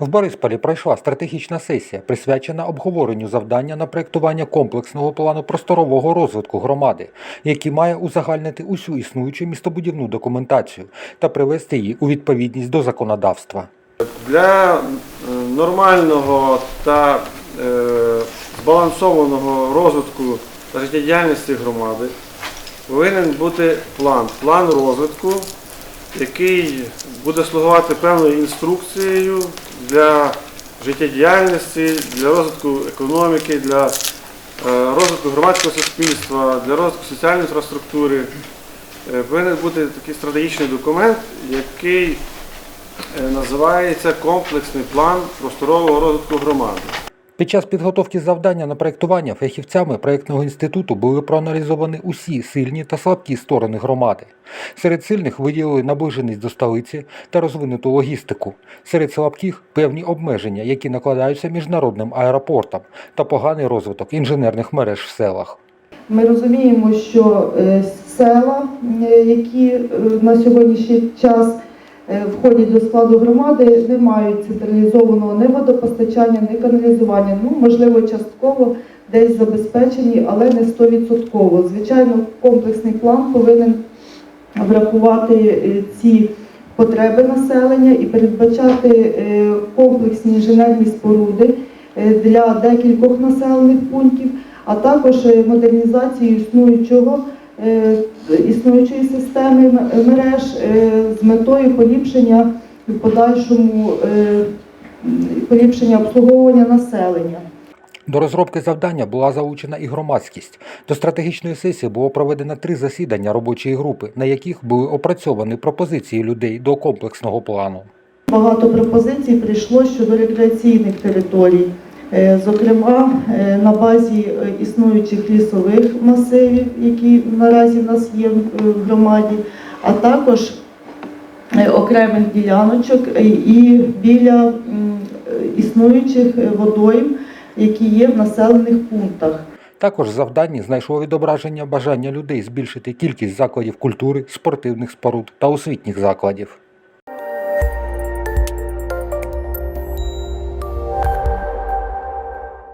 В Борисполі пройшла стратегічна сесія, присвячена обговоренню завдання на проєктування комплексного плану просторового розвитку громади, який має узагальнити усю існуючу містобудівну документацію та привести її у відповідність до законодавства. Для е, нормального та е, збалансованого розвитку та життєдіяльності громади повинен бути план, план розвитку, який буде слугувати певною інструкцією для життєдіяльності, для розвитку економіки, для е, розвитку громадського суспільства, для розвитку соціальної інфраструктури. Е, Повинен бути такий стратегічний документ, який Е, називається комплексний план просторового розвитку громади. Під час підготовки завдання на проєктування фахівцями проєктного інституту були проаналізовані усі сильні та слабкі сторони громади. Серед сильних виділили наближеність до столиці та розвинуту логістику. Серед слабких певні обмеження, які накладаються міжнародним аеропортам та поганий розвиток інженерних мереж в селах. Ми розуміємо, що е, села, е, які е, на сьогоднішній час входять до складу громади, не мають централізованого ні водопостачання, ні каналізування. Ну, можливо, частково десь забезпечені, але не 100%. Звичайно, комплексний план повинен врахувати е, ці потреби населення і передбачати е, комплексні інженерні споруди е, для декількох населених пунктів а також е, модернізацію існуючого е, існуючої системи мереж е, з метою поліпшення в подальшому е, поліпшення обслуговування населення. До розробки завдання була залучена і громадськість. До стратегічної сесії було проведено три засідання робочої групи, на яких були опрацьовані пропозиції людей до комплексного плану. Багато пропозицій прийшло щодо рекреаційних територій, Е, зокрема е, на базі е, існуючих лісових масивів, які наразі в нас є в громаді, а також е, окремих діляночок е, і біля е, існуючих е, водойм, які є в населених пунктах. Також в завданні знайшло відображення бажання людей збільшити кількість закладів культури, спортивних споруд та освітніх закладів.